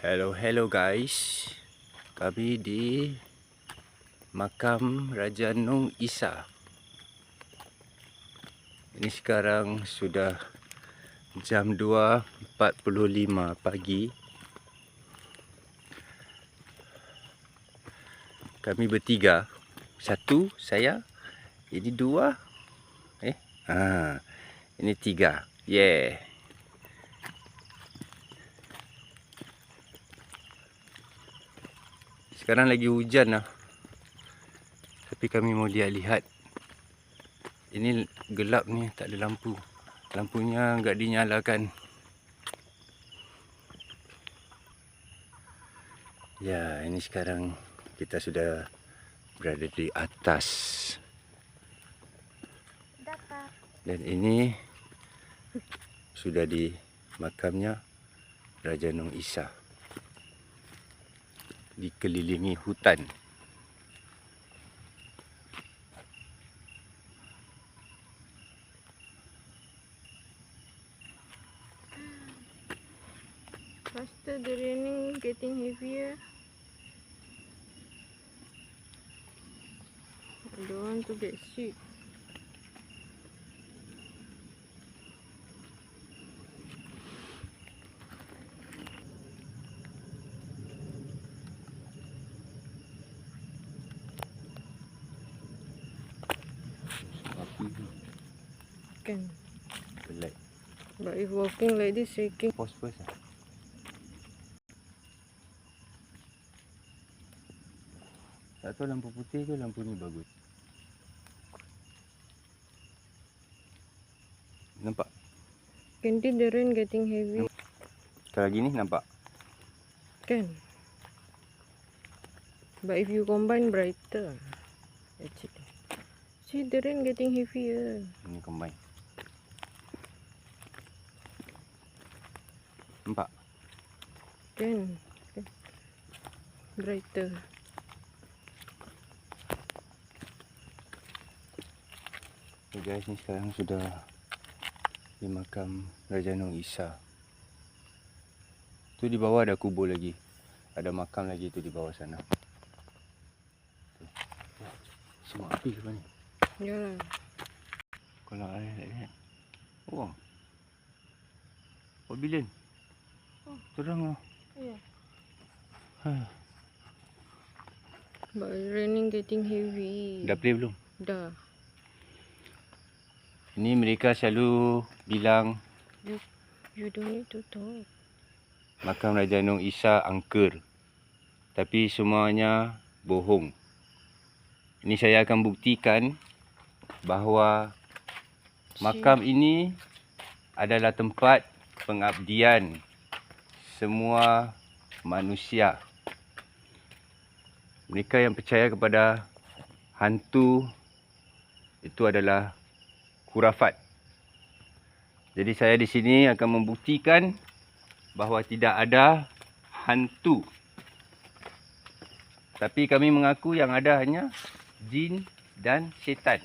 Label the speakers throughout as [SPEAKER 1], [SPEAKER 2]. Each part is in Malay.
[SPEAKER 1] Hello, hello guys. Kami di makam Raja Nong Isa. Ini sekarang sudah jam 2.45 pagi. Kami bertiga. Satu, saya. Ini dua. Eh, ha. Ini tiga. Yeah. Sekarang lagi hujan lah. Tapi kami mau dia lihat. Ini gelap ni, tak ada lampu. Lampunya enggak dinyalakan. Ya, ini sekarang kita sudah berada di atas. Dan ini sudah di makamnya Raja Nong Isa dikelilingi hutan.
[SPEAKER 2] Faster the raining getting heavier. I don't want to get sick.
[SPEAKER 1] Api tu
[SPEAKER 2] Can.
[SPEAKER 1] Pelat.
[SPEAKER 2] But if walking like this, shaking.
[SPEAKER 1] Pause first lah. Tak tahu lampu putih ke lampu ni bagus. Nampak?
[SPEAKER 2] Can the rain getting heavy.
[SPEAKER 1] Kalau gini nampak?
[SPEAKER 2] Can. But if you combine brighter. Actually. See the rain getting heavier.
[SPEAKER 1] Ini combine. Nampak?
[SPEAKER 2] Can. can. Brighter.
[SPEAKER 1] Okay guys, ni sekarang sudah di makam Raja Nong Isa. Tu di bawah ada kubur lagi. Ada makam lagi tu di bawah sana. Tu. Semua api ke ni?
[SPEAKER 2] Yalah.
[SPEAKER 1] Kalau air like that. Wah. Pavilion. Terang lah.
[SPEAKER 2] Yeah.
[SPEAKER 1] Ha.
[SPEAKER 2] But raining getting heavy.
[SPEAKER 1] Dah play belum?
[SPEAKER 2] Dah.
[SPEAKER 1] Ini mereka selalu bilang
[SPEAKER 2] You don't need to talk.
[SPEAKER 1] makam Raja Nong Isa angker. Tapi semuanya bohong. Ini saya akan buktikan bahawa makam ini adalah tempat pengabdian semua manusia. Mereka yang percaya kepada hantu itu adalah khurafat. Jadi saya di sini akan membuktikan bahawa tidak ada hantu. Tapi kami mengaku yang ada hanya jin dan syaitan.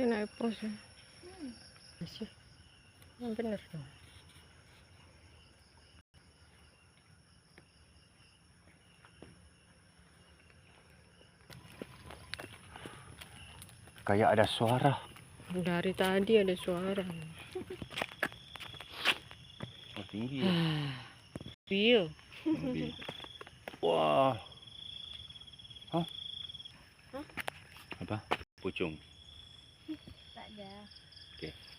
[SPEAKER 2] Then I pause. eh. Masih. Yang benar tu.
[SPEAKER 1] Kayak ada suara.
[SPEAKER 2] Dari tadi ada suara.
[SPEAKER 1] Oh, tinggi. ya.
[SPEAKER 2] Feel.
[SPEAKER 1] Mobil. Wah. Hah?
[SPEAKER 2] Hah?
[SPEAKER 1] Apa? Pucung.
[SPEAKER 2] Tak ada.
[SPEAKER 1] Okey.